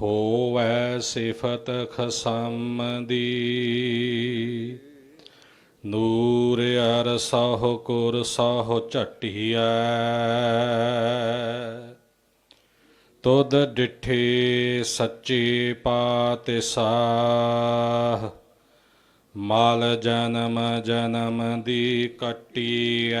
ਹੋਵੈ ਸਿਫਤ ਖਸਮ ਦੀ ਨੂਰ ਅਰ ਸਹੁ ਕੁਰ ਸਹੁ ਝਟਿਐ। ਤੁਧ ਡਿਠੇ ਸੱਚੇ ਪਾਤਿਸਾਹ। ਮਾਲ ਜਨਮ ਜਨਮ ਦੀ ਕਟੀਐ।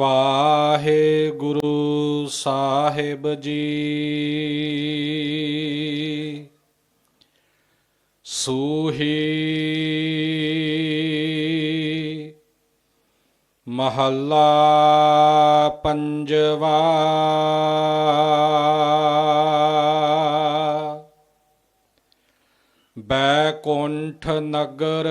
ਵਾਹਿਗੁਰੂ ਸਾਹਿਬ ਜੀ। ਸੂਹੀ ਮਹੱਲਾ ਪੰਜਵਾ। ਬੈਕੁੰਠ ਨਗਰ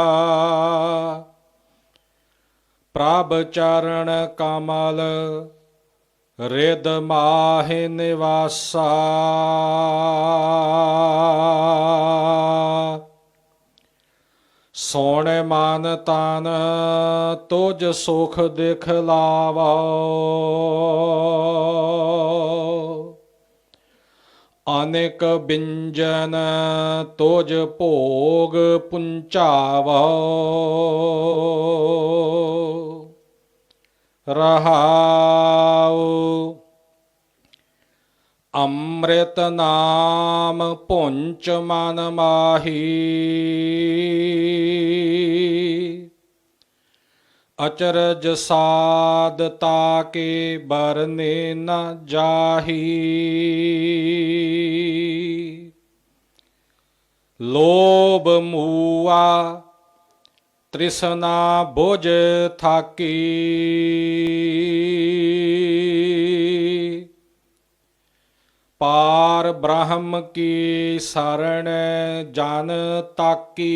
ਪ੍ਰਭ ਚਰਨ ਕਮਲ ਰਿਦ ਮਾਹਿ ਨਿਵਾਸਾ। ਸੋਣ ਮਨ ਤਨ, ਤੁਜ ਸੁਖ ਦਿਖ ਲਾਵੋ। ਅਨੇਕ ਬਿੰਜਨ, ਤੁਜ ਭੋਗ ਪੁੰਚਾਵੋ। ਰਹਾਉ। ਅੰਮ੍ਰਿਤ ਨਾਮ ਪੁੰਚ ਮਨ ਮਾਹੀ। ਅਚਰਜ ਸਾਧ ਤਾਕੇ ਬਰਨੇ ਨ ਜਾਹੀ। ਲੋਭ ਮੂਆ ਤ੍ਰਿਸ਼ਨਾ ਬੁਝ ਥਾਕੀ। ਪਾਰ ਬ੍ਰਹਮ ਕੀ ਸਰਣ ਜਨ ਤਾਕੀ।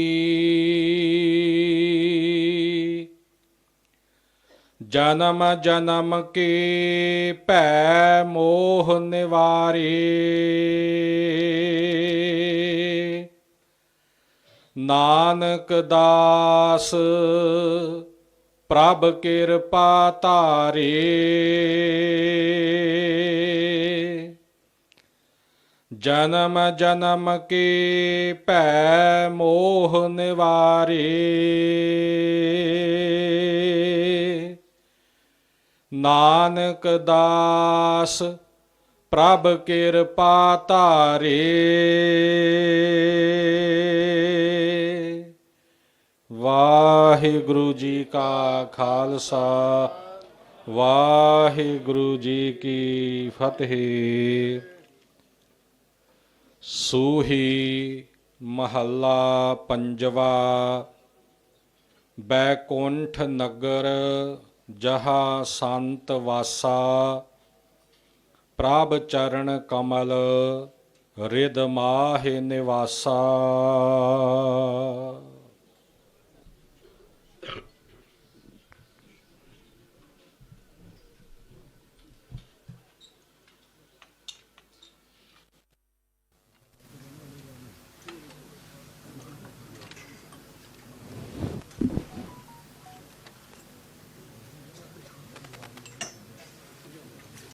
ਜਨਮ ਜਨਮ ਕੀ ਭੈ ਮੋਹ ਨਿਵਾਰੇ। ਨਾਨਕ ਦਾਸ, ਪ੍ਰਭ ਕਿਰਪਾ ਧਾਰੇ। ਜਨਮ ਜਨਮ ਕੀ ਭੈ ਮੋਹ ਨਿਵਾਰੇ। ਨਾਨਕ ਦਾਸ, ਪ੍ਰਭ ਕਿਰਪਾ ਧਾਰੇ। ਵਾਹਿਗੁਰੂ ਜੀ ਕਾ ਖਾਲਸਾ, ਵਾਹਿਗੁਰੂ ਜੀ ਕੀ ਫਤਿਹ। ਸੂਹੀ ਮਹੱਲਾ ਪੰਜਵਾ, ਬੈਕੁੰਠ ਨਗਰ ਜਹਾ ਸੰਤ ਵਾਸਾ, ਪ੍ਰਭ ਚਰਨ ਕਮਲ ਰਿਦ ਮਾਹਿ ਨਿਵਾਸਾ।